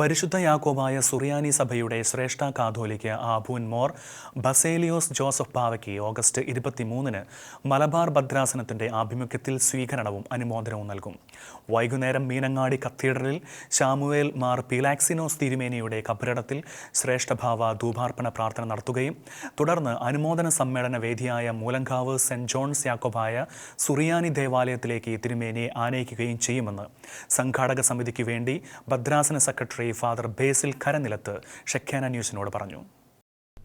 പരിശുദ്ധ യാക്കോബായ സുറിയാനി സഭയുടെ ശ്രേഷ്ഠ കാതോലിക്ക് ആഭൂൻ മോർ ബസേലിയോസ് ജോസഫ് പാവയ്ക്ക് ഓഗസ്റ്റ് ഇരുപത്തിമൂന്നിന് മലബാർ ഭദ്രാസനത്തിന്റെ ആഭിമുഖ്യത്തിൽ സ്വീകരണവും അനുമോദനവും നൽകും. വൈകുന്നേരം മീനങ്ങാടി കത്തീഡ്രലിൽ ശാമുവേൽ മാർ പീലാക്സിനോസ് തിരുമേനിയുടെ കബറിടത്തിൽ ശ്രേഷ്ഠഭാവ ധൂപാർപ്പണ പ്രാർത്ഥന നടത്തുകയും തുടർന്ന് അനുമോദന സമ്മേളന വേദിയായ മൂലങ്കാവ് സെന്റ് ജോൺസ് യാക്കോബായ സുറിയാനി ദേവാലയത്തിലേക്ക് തിരുമേനിയെ ആനയിക്കുകയും ചെയ്യുമെന്ന് സംഘാടക സമിതിക്ക് വേണ്ടി ഭദ്രാസന സെക്രട്ടറി ഫാദർ ബേസിൽ കരനിലത്ത് ഷെഖ്യാന ന്യൂസിനോട് പറഞ്ഞു.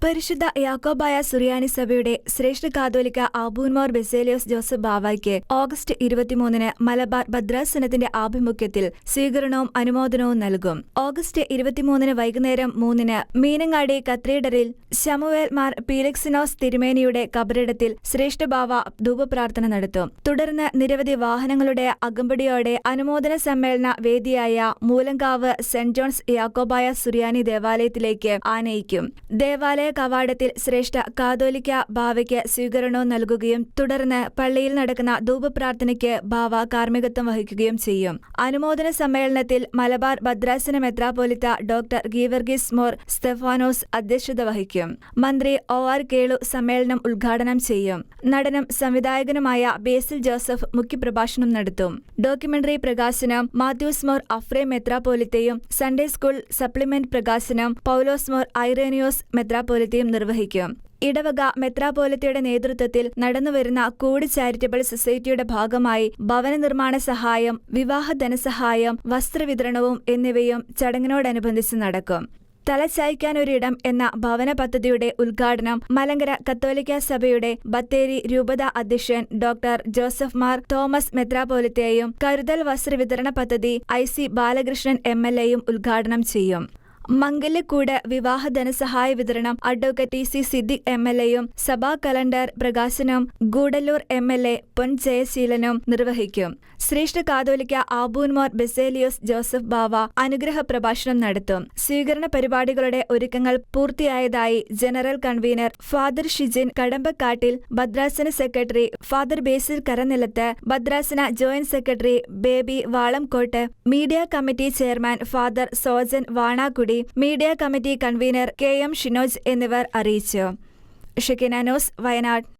പരിശുദ്ധ യാക്കോബായ സുറിയാനി സഭയുടെ ശ്രേഷ്ഠ കാതോലിക്ക ആബൂൻമോർ ബെസേലിയോസ് ജോസഫ് ബാവായ്ക്ക് ഓഗസ്റ്റ് ഇരുപത്തിമൂന്നിന് മലബാർ ഭദ്രാസനത്തിന്റെ ആഭിമുഖ്യത്തിൽ സ്വീകരണവും അനുമോദനവും നൽകും. ഓഗസ്റ്റ് ഇരുപത്തിമൂന്നിന് വൈകുന്നേരം മൂന്നിന് മീനങ്ങാടി കത്രീഡറിൽ ശമുവേൽ മാർ പീലക്സിനോസ് തിരുമേനിയുടെ കബറിടത്തിൽ ശ്രേഷ്ഠ ബാവ ധൂപപ്രാർത്ഥന നടത്തും. തുടർന്ന് നിരവധി വാഹനങ്ങളുടെ അകമ്പടിയോടെ അനുമോദന സമ്മേളന വേദിയായ മൂലങ്കാവ് സെന്റ് ജോൺസ് യാക്കോബായ സുറിയാനി ദേവാലയത്തിലേക്ക് ആനയിക്കും. ദേവാലയ കവാടത്തിൽ ശ്രേഷ്ഠ കാതോലിക്ക ബാവയ്ക്ക് സ്വീകരണവും നൽകുകയും തുടർന്ന് പള്ളിയിൽ നടക്കുന്ന ധൂപപ്രാർത്ഥനയ്ക്ക് ബാവ കാർമ്മികത്വം വഹിക്കുകയും ചെയ്യും. അനുമോദന സമ്മേളനത്തിൽ മലബാർ ഭദ്രാസന മെത്രാപോലിത്ത ഡോക്ടർ ഗീവർഗീസ് മോർ സ്റ്റെഫാനോസ് അധ്യക്ഷത വഹിക്കും. മന്ത്രി ഒ ആർ കേളു സമ്മേളനം ഉദ്ഘാടനം ചെയ്യും. നടനം സംവിധായകനുമായ ബേസിൽ ജോസഫ് മുഖ്യപ്രഭാഷണം നടത്തും. ഡോക്യുമെന്ററി പ്രകാശനം മാത്യൂസ് മോർ അഫ്രേ മെത്രാപോലിത്തയും സൺഡേ സ്കൂൾ സപ്ലിമെന്റ് പ്രകാശനം പൗലോസ് മോർ ഐറേനിയോസ് മെത്രാപോലിത്തയും നിർവഹിക്കും. ഇടവക മെത്രാപോലിത്തയുടെ നേതൃത്വത്തിൽ നടന്നുവരുന്ന കൂടി ചാരിറ്റബിൾ സൊസൈറ്റിയുടെ ഭാഗമായി ഭവന നിർമ്മാണ സഹായം വിവാഹ ധനസഹായം വസ്ത്രവിതരണവും എന്നിവയും ചടങ്ങിനോടനുബന്ധിച്ച് നടക്കും. തലച്ചായ്ക്കാനൊരിടം എന്ന ഭവന പദ്ധതിയുടെ ഉദ്ഘാടനം മലങ്കര കത്തോലിക്ക സഭയുടെ ബത്തേരി രൂപത അധ്യക്ഷൻ ഡോക്ടർ ജോസഫ് മാർ തോമസ് മെത്രാപോലിത്തയും കരുതൽ വസ്ത്രവിതരണ പദ്ധതി I C Balakrishnan M L എയും ഉദ്ഘാടനം ചെയ്യും. മംഗല്യക്കൂട് വിവാഹ ധനസഹായ വിതരണം advocate T C Siddique M L എയും സഭാ കലണ്ടർ പ്രകാശനം Gudalur M L A Pon ജയശീലനും നിർവഹിക്കും. ശ്രേഷ്ഠ കാതോലിക്ക ആബൂൻമോർ ബെസേലിയോസ് ജോസഫ് ബാവ അനുഗ്രഹ പ്രഭാഷണം നടത്തും. സ്വീകരണ പരിപാടികളുടെ ഒരുക്കങ്ങൾ പൂർത്തിയായതായി general convener father Shijin Kadambakkattil ഭദ്രാസന സെക്രട്ടറി ഫാദർ ബേസിൽ കരനിലത്ത് ഭദ്രാസന joint secretary Baby Valamkottu media committee chairman father Sojan Vanakkudi media committee convener K M Shinoj എന്നിവർ അറിയിച്ചു. ഷെക്കിനാനോസ് വയനാട്.